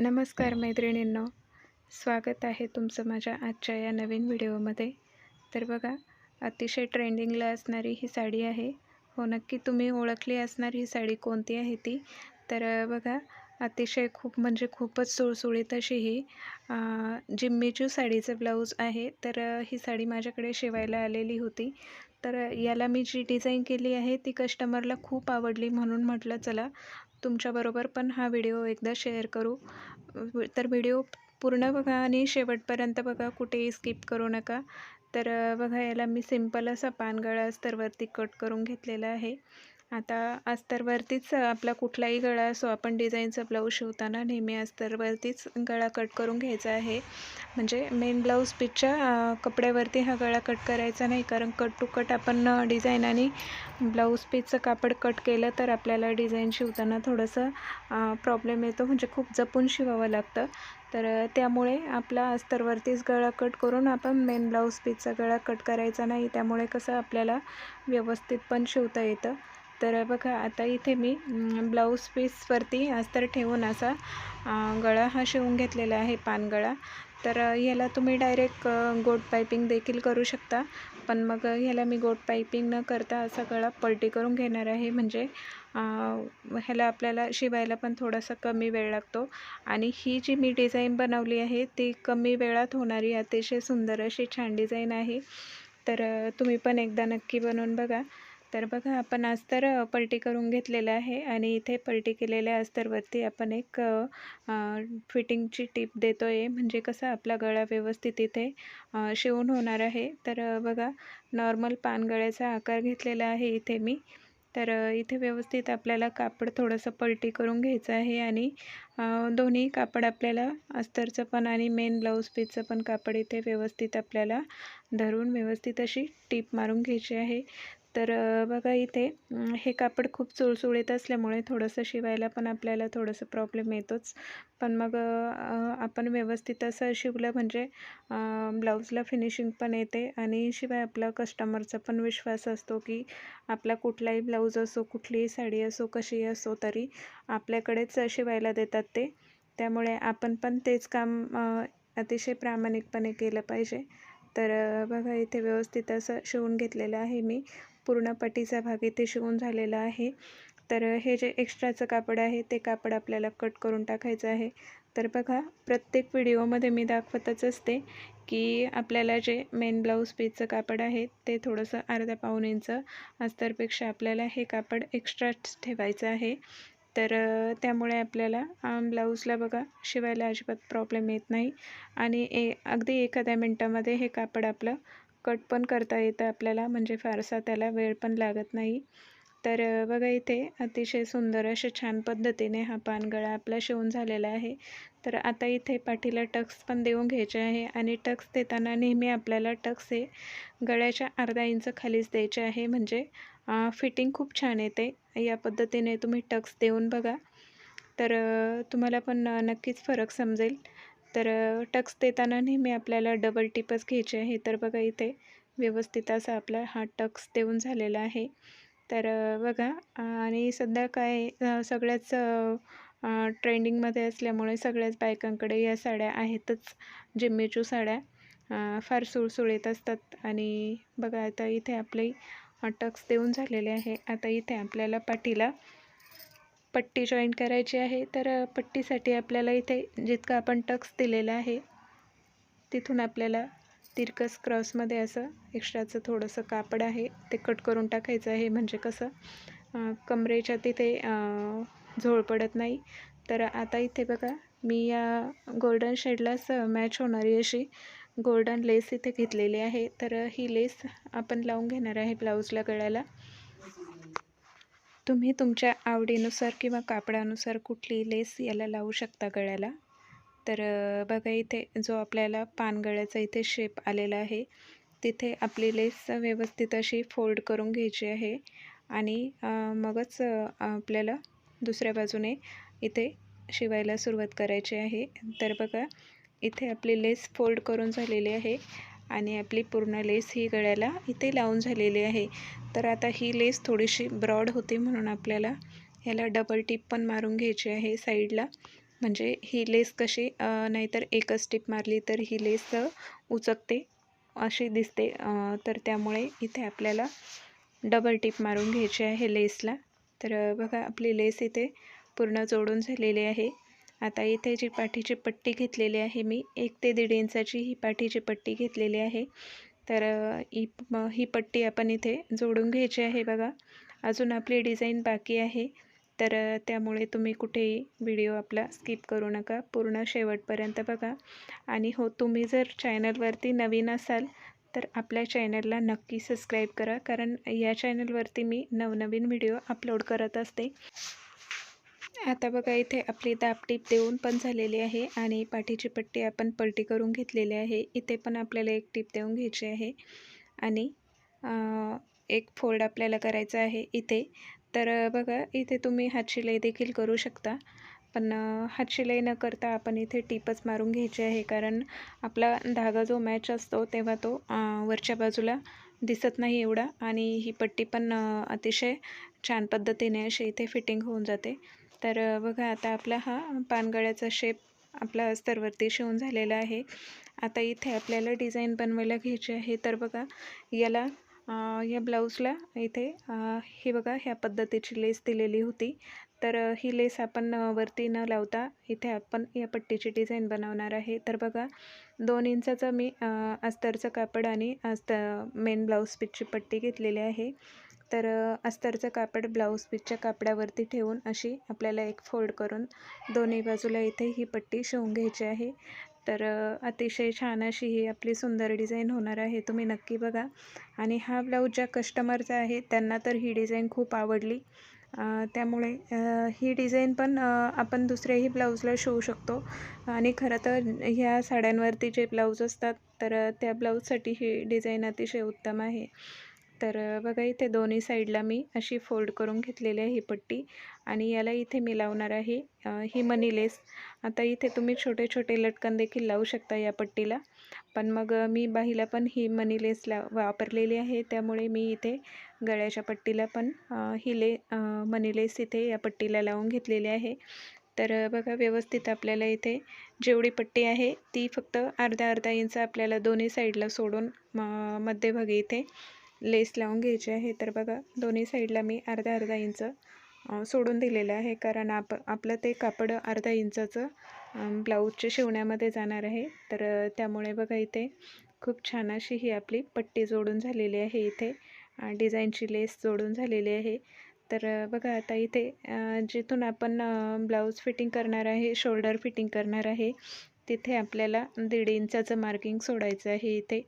नमस्कार मैत्रिणींनो. स्वागत आहे तुमचं माझ्या आजच्या या नवीन व्हिडिओमध्ये. तर बघा अतिशय ट्रेंडिंगला असणारी ही साडी आहे. हो नक्की तुम्ही ओळखली असणार ही साडी कोणती आहे ती? तर बघा अतिशय खूप म्हणजे खूपच सुळसुळीत अशी ही जिम्मीचू साडीचं ब्लाऊज आहे. तर ही साडी माझ्याकडे शिवायला आलेली होती. तर याला मी जी डिझाईन केली आहे ती कस्टमरला खूप आवडली म्हणून म्हटलं चला तुमच्याबरोबर पण हा व्हिडिओ एकदा शेअर करू. तर व्हिडिओ पूर्ण बघा आणि शेवटपर्यंत बघा कुठेही स्किप करू नका. तर बघा याला मी सिंपल असा पानगळा अस्तरवरती कट करून घेतलेला आहे. आता अस्तरवरतीच आपला कुठलाही गळा असो आपण डिझाईनचा ब्लाऊज शिवताना नेहमी अस्तरवरतीच गळा कट करून घ्यायचा आहे. म्हणजे मेन ब्लाऊज पीसच्या कपड्यावरती हा गळा कट करायचा नाही कारण कट टू कट आपण डिझाईन आणि ब्लाऊज पीसचं कापड कट केलं तर आपल्याला डिझाईन शिवताना थोडंसं प्रॉब्लेम येतो. म्हणजे खूप जपून शिवावं लागतं. तर त्यामुळे आपला अस्तरवरतीच गळा कट करून आपण मेन ब्लाऊज पीसचा गळा कट करायचा नाही. त्यामुळे कसं आपल्याला व्यवस्थित पण शिवता येतं. तर बघा आता इथे मी ब्लाऊज पीसवरती अस्तर ठेवून असा गळा हा शिवून घेतलेला आहे पानगळा तर ह्याला तुम्ही डायरेक्ट गोट पायपिंग देखील करू शकता. पण मग ह्याला मी गोट पायपिंग न करता असा गळा पलटी करून घेणार आहे. म्हणजे ह्याला आपल्याला शिवायला पण थोडासा कमी वेळ लागतो. आणि ही जी मी डिझाईन बनवली आहे ती कमी वेळात होणारी अतिशय सुंदर अशी छान डिझाईन आहे. तर तुम्ही पण एकदा नक्की बनवून बघा. तर बघा आपण अस्तर पलटी करून घेतलेलं आहे आणि इथे पलटी केलेल्या अस्तरवरती आपण एक फिटिंगची टीप देतो आहे म्हणजे कसं आपला गळा व्यवस्थित इथे शिवून होणार आहे. तर बघा नॉर्मल पानगळ्याचा आकार घेतलेला आहे इथे मी. तर इथे व्यवस्थित आपल्याला कापड थोडंसं पलटी करून घ्यायचं आहे आणि दोन्ही कापड आपल्याला अस्तरचं पण आणि मेन ब्लाऊज पीसचं पण कापड इथे व्यवस्थित आपल्याला धरून व्यवस्थित अशी टीप मारून घ्यायची आहे. तर बघा इथे हे कापड खूप चुळचुळीत असल्यामुळे थोडंसं शिवायला पण आपल्याला थोडंसं प्रॉब्लेम येतोच. पण मग आपण व्यवस्थित असं शिवलं म्हणजे ब्लाऊजला फिनिशिंग पण येते आणि शिवाय आपला कस्टमरचा पण विश्वास असतो की आपला कुठलाही ब्लाऊज असो कुठलीही साडी असो कशीही असो तरी आपल्याकडेच शिवायला देतात ते. त्यामुळे आपण पण तेच काम अतिशय प्रामाणिकपणे केलं पाहिजे. तर बघा इथे व्यवस्थित असं शिवून घेतलेलं आहे मी. पूर्ण पट्टीचा भाग इथे शिवून झालेला आहे. तर हे जे एक्स्ट्राचं कापड आहे ते कापड आपल्याला कट करून टाकायचं आहे. तर बघा प्रत्येक व्हिडिओमध्ये मी दाखवतच असते की आपल्याला जे मेन ब्लाऊज पीसचं कापड आहे ते थोडंसं अर्धा पाऊन इंच अस्तरपेक्षा आपल्याला हे कापड एक्स्ट्राच ठेवायचं आहे. तर त्यामुळे आपल्याला ब्लाऊजला बघा शिवायला अजिबात प्रॉब्लेम येत नाही. आणि ए अगदी एखाद्या मिनटामध्ये हे कापड आपलं कट पण करता येतं आपल्याला म्हणजे फारसा त्याला वेळ पण लागत नाही. तर बघा इथे अतिशय सुंदर अशा छान पद्धतीने हा पानगळा आपला शिवून झालेला आहे. तर आता इथे पाठीला टक्स पण देऊन घ्यायचे आहे आणि टक्स देताना नेहमी आपल्याला टक्स हे गळ्याच्या अर्धा इंच खालीच द्यायचे आहे. म्हणजे फिटिंग खूप छान येते. या पद्धतीने तुम्ही टक्स देऊन बघा. तर तुम्हाला पण नक्कीच फरक समजेल. तर टक्स देताना नेहमी आपल्याला डबल टिपच घ्यायचे आहे. तर बघा इथे व्यवस्थित असा आपला हा टक्स देऊन झालेला आहे. तर बघा आणि सध्या काय सगळ्याच ट्रेंडिंगमध्ये असल्यामुळे सगळ्याच बायकांकडे या साड्या आहेतच. जिम्मेच्यू साड्या फार सुळसुळीत असतात. आणि बघा आता इथे आपले टक्स देऊन झालेले आहे. आता इथे आपल्याला पाठीला पट्टी जॉईन करायची आहे. तर पट्टीसाठी आपल्याला इथे जितका आपण टक्स दिलेला आहे तिथून आपल्याला तिरकस क्रॉसमध्ये असं एक्स्ट्राचं थोडंसं कापड आहे ते कट करून टाकायचं आहे म्हणजे कसं कमरेच्या तिथे झोळ पडत नाही. तर आता इथे बघा मी या गोल्डन शेडलाच मॅच होणारी अशी गोल्डन लेस इथे घेतलेली आहे. तर ही लेस आपण लावून घेणार आहे ब्लाऊजला गळ्याला. तुम्ही तुमच्या आवडीनुसार किंवा कापडानुसार कुठली लेस याला लावू शकता गळ्याला? तर बघा इथे जो आपल्याला पानगळ्याचा इथे शेप आलेला आहे तिथे आपली लेस व्यवस्थित अशी फोल्ड करून घ्यायची आहे आणि मगच आपल्याला दुसऱ्या बाजूने इथे शिवायला सुरुवात करायची आहे. तर बघा इथे आपली लेस फोल्ड करून झालेली आहे आणि आपली पूर्ण लेस ही गळ्याला इथे लावून झालेली आहे. तर आता ही लेस थोडीशी ब्रॉड होती म्हणून आपल्याला ह्याला डबल टिप पण मारून घ्यायची आहे साईडला म्हणजे ही लेस कशी नाहीतर एकच टिप मारली तर ही लेस उचकते अशी दिसते. तर त्यामुळे इथे आपल्याला डबल टिप मारून घ्यायची आहे लेसला. तर बघा आपली लेस इथे पूर्ण जोडून झालेली आहे. आता इथे जी पाठीची पट्टी घेतलेली आहे मी एक ते दीड इंचाची ही पाठीची पट्टी घेतलेली आहे. तर ही ही पट्टी आपण इथे जोडून घ्यायची आहे बघा. अजून आपली डिझाईन बाकी आहे. तर त्यामुळे तुम्ही कुठेही व्हिडिओ आपला स्किप करू नका. पूर्ण शेवटपर्यंत बघा. आणि हो तुम्ही जर चॅनलवरती नवीन असाल तर आपल्या चॅनलला नक्की सबस्क्राईब करा. कारण या चॅनलवरती मी नवनवीन व्हिडिओ अपलोड करत असते. आता बघा इथे आपली दापटीप देऊन पण झालेली आहे आणि पाठीची पट्टी आपण पलटी करून घेतलेली आहे. इथे पण आपल्याला एक टीप देऊन घ्यायची आहे. आणि एक फोल्ड आपल्याला करायचा आहे. इथे तर बघा इथे तुम्ही हातशिलाई देखील करू शकता. पण हातशिलाई न करता आपण इथे टीपच मारून घ्यायची आहे. कारण आपला धागा जो मॅच असतो तेव्हा तो वरच्या बाजूला दिसत नाही एवढा. आणि ही पट्टी पण अतिशय छान पद्धतीने अशी इथे फिटिंग होऊन जाते. तर बघा आता आपला हा पानगळ्याचा शेप आपला अस्तरवरती शिवून झालेला आहे. आता इथे आपल्याला डिझाईन बनवायला घ्यायची आहे. तर बघा याला या ब्लाऊजला इथे ही बघा ह्या पद्धतीची लेस दिलेली होती. तर ही लेस आपण वरती न लावता इथे आपण या पट्टीची डिझाईन बनवणार आहे. तर बघा दोन इंचाचं मी अस्तरचं कापड आणि अस्त मेन ब्लाऊज पीसची पट्टी घेतलेली आहे. तर अस्तरचं कापड ब्लाऊज पीसच्या कापडावरती ठेवून अशी आपल्याला एक फोल्ड करून दोन्ही बाजूला इथे ही पट्टी शिवून घ्यायची आहे. तर अतिशय छान अशी ही आपली सुंदर डिझाईन होणार आहे तुम्ही नक्की बघा. आणि हा ब्लाऊज ज्या कस्टमरचा आहे त्यांना तर ही डिझाईन खूप आवडली. त्यामुळे ही डिझाईन पण आपण दुसऱ्याही ब्लाऊजला शिवू शकतो. आणि खरं तर ह्या साड्यांवरती जे ब्लाऊज असतात तर त्या ब्लाऊजसाठी ही डिझाईन अतिशय उत्तम आहे. तर बघा इथे दोन्ही साईडला मी अशी फोल्ड करून घेतलेली आहे ही पट्टी आणि याला इथे मी लावणार आहे ही मनी लेस. आता इथे तुम्ही छोटे छोटे लटकन देखील लावू शकता या पट्टीला. पण मग मी बाहीला पण ही मनी लेस ला वापरलेली आहे त्यामुळे मी इथे गळ्याच्या पट्टीला पण ही ले मनी लेस इथे या पट्टीला लावून घेतलेली आहे. तर बघा व्यवस्थित आपल्याला इथे जेवढी पट्टी आहे ती फक्त अर्धा अर्धा इंच आपल्याला दोन्ही साईडला सोडून मध्यभागी इथे लेस लावून घ्यायची आहे. तर बघा दोन्ही साईडला मी अर्धा अर्धा इंच सोडून दिलेलं आहे. कारण आप आपलं ते कापड अर्धा इंचाचं ब्लाऊजच्या शिवण्यामध्ये जाणार आहे. तर त्यामुळे बघा इथे खूप छान अशी ही आपली पट्टी जोडून झालेली आहे इथे. डिझाईनची लेस जोडून झालेली आहे. तर बघा आता इथे जिथून आपण ब्लाऊज फिटिंग करणार आहे शोल्डर फिटिंग करणार आहे तिथे आपल्याला दीड इंचाचं मार्किंग सोडायचं आहे इथे.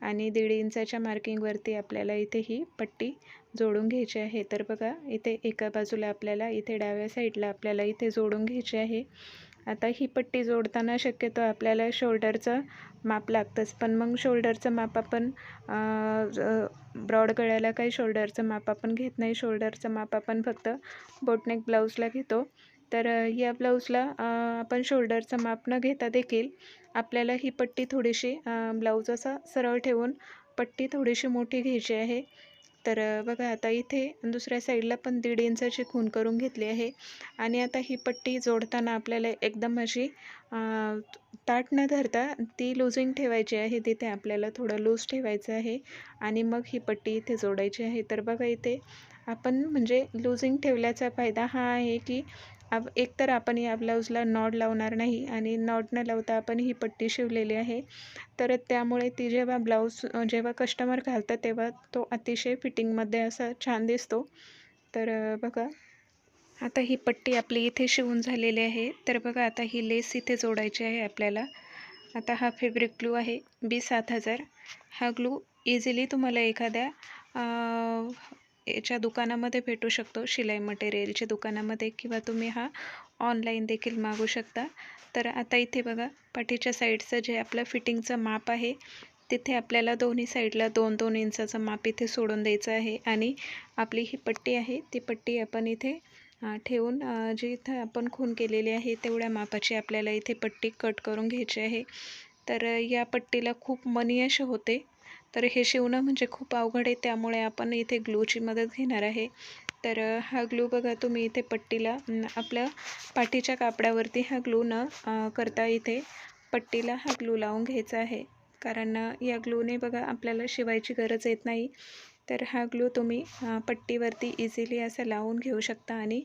आणि दीड इंचाच्या मार्किंगवरती आपल्याला इथे ही पट्टी जोडून घ्यायची आहे. तर बघा इथे एका बाजूला आपल्याला इथे डाव्या साईडला आपल्याला इथे जोडून घ्यायची आहे. आता ही पट्टी जोडताना शक्यतो आपल्याला शोल्डरचं माप लागतंच. पण मग शोल्डरचं माप आपण ब्रॉड गळ्याला काही शोल्डरचं माप आपण घेत नाही. शोल्डरचं माप आपण फक्त बोटनेक ब्लाऊजला घेतो. तर या ब्लाऊजला आपण शोल्डरचं माप न घेता देखील आपल्याला ही पट्टी थोडीशी ब्लाऊज असा सरळ ठेवून पट्टी थोडीशी मोठी घ्यायची आहे. तर बघा आता इथे दुसऱ्या साईडला पण दीड इंचाची खून करून घेतली आहे. आणि आता ही पट्टी जोडताना आपल्याला एकदम अशी ताट न धरता ती लूजिंग ठेवायची आहे. तिथे आपल्याला थोडं लूज ठेवायचं आहे. आणि मग ही पट्टी इथे जोडायची आहे. तर बघा इथे आपण म्हणजे लूजिंग ठेवल्याचा फायदा हा आहे की आप एकतर आपण या ब्लाऊजला नॉड लावणार नाही आणि नॉड न लावता आपण ही पट्टी शिवलेली आहे. तर त्यामुळे ती जेव्हा ब्लाऊज जेव्हा कस्टमर घालतात तेव्हा तो अतिशय फिटिंगमध्ये असा छान दिसतो. तर बघा. आता ही पट्टी आपली इथे शिवून झालेली आहे. तर बघा आता ही लेस इथे जोडायची आहे आपल्याला. आता हा फेब्रिक ग्लू आहे बी सात हजार. हा ग्लू इझिली तुम्हाला एखाद्या याच्या दुकानामध्ये भेटू शकतो. शिलाई मटेरियलच्या दुकानामध्ये किंवा तुम्ही हा ऑनलाईन देखील मागू शकता. तर आता इथे बघा पाठीच्या साईडचं जे आपलं फिटिंगचं माप आहे तिथे आपल्याला दोन्ही साईडला दोन दोन इंचाचं माप इथे सोडून द्यायचं आहे. आणि आपली ही पट्टी आहे ती पट्टी आपण इथे ठेवून जी इथं आपण खून केलेली आहे तेवढ्या मापाची आपल्याला इथे पट्टी कट करून घ्यायची आहे. तर या पट्टीला खूप मनी असे होते. तर हे शिवणं म्हणजे खूप अवघड आहे त्यामुळे आपण इथे ग्लूची मदत घेणार आहे. तर हा ग्लू बघा तुम्ही इथे पट्टीला आपल्या पाठीच्या कापडावरती हा ग्लू न करता इथे पट्टीला हा ग्लू लावून घ्यायचा आहे. कारण या ग्लूने बघा आपल्याला शिवायची गरज येत नाही. तर हा ग्लू तुम्ही पट्टीवरती इझिली असं लावून घेऊ शकता आणि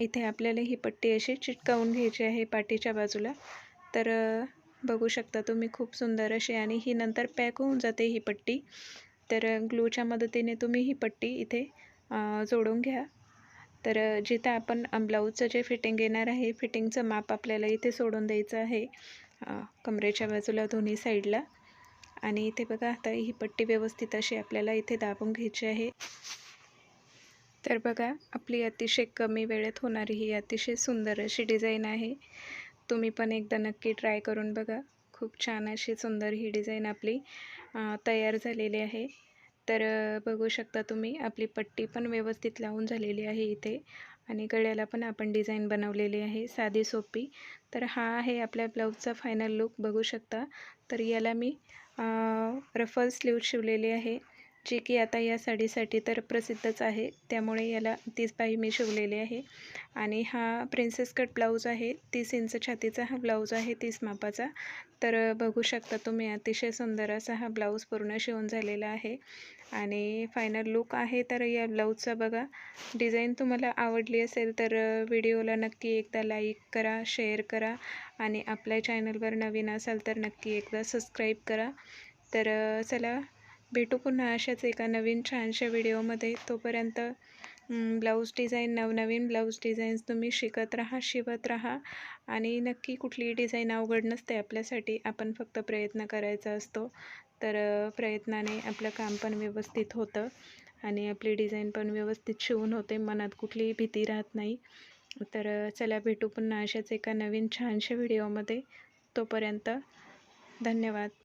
इथे आपल्याला ही पट्टी अशी चिटकावून घ्यायची आहे पाठीच्या बाजूला. तर बघू शकता तुम्ही खूप सुंदर अशी आणि ही नंतर पॅक होऊन जाते ही पट्टी. तर ग्लूच्या मदतीने तुम्ही ही पट्टी इथे जोडून घ्या. तर जिथं आपण ब्लाऊजचं जे फिटिंग येणार आहे फिटिंगचं माप आपल्याला इथे सोडून द्यायचं आहे कमरेच्या बाजूला दोन्ही साईडला. आणि इथे बघा आता ही पट्टी व्यवस्थित अशी आपल्याला इथे दाबून घ्यायची आहे. तर बघा आपली अतिशय कमी वेळेत होणारी ही अतिशय सुंदर अशी डिझाईन आहे. तुम्ही पण एकदा नक्की ट्राय करून बघा. खूप छान अशी सुंदर ही डिझाईन आपली तयार झालेली आहे. तर बघू शकता तुम्ही आपली पट्टी पण व्यवस्थित लावून झालेली आहे इथे आणि गळ्याला पण आपण डिझाईन बनवलेली आहे साधी सोपी. तर हा आहे आपल्या ब्लाऊजचा फायनल लुक बघू शकता. तर याला मी रफल स्लीव शिवलेली आहे. जी की आता या साडीसाठी तर प्रसिद्धच आहे. त्यामुळे याला तीच बाई मी शिवलेली आहे. आणि हा प्रिन्सेस कट ब्लाऊज आहे. तीस इंच छातीचा हा ब्लाऊज आहे तीस मापाचा. तर बघू शकता तुम्ही अतिशय सुंदर असा हा ब्लाऊज पूर्ण शिवून झालेला आहे. आणि फायनल लुक आहे तर या ब्लाऊजचा बघा. डिझाईन तुम्हाला आवडली असेल तर व्हिडिओला नक्की एकदा लाईक करा शेअर करा. आणि आपल्या चॅनलवर नवीन असाल तर नक्की एकदा सबस्क्राईब करा. तर चला भेटू पुन्हा अशाच एका नवीन छानशा व्हिडिओमध्ये. तोपर्यंत ब्लाऊज डिझाईन नवनवीन ब्लाऊज डिझाईन्स तुम्ही शिकत राहा शिवत राहा आणि नक्की कुठलीही डिझाईन अवघड नसते. आपल्यासाठी आपण फक्त प्रयत्न करायचा असतो. तर प्रयत्नाने आपलं काम पण व्यवस्थित होतं आणि आपली डिझाईन पण व्यवस्थित शिवून होते. मनात कुठलीही भीती राहत नाही. तर चला भेटू पुन्हा अशाच एका नवीन छानशा व्हिडिओमध्ये. तोपर्यंत धन्यवाद.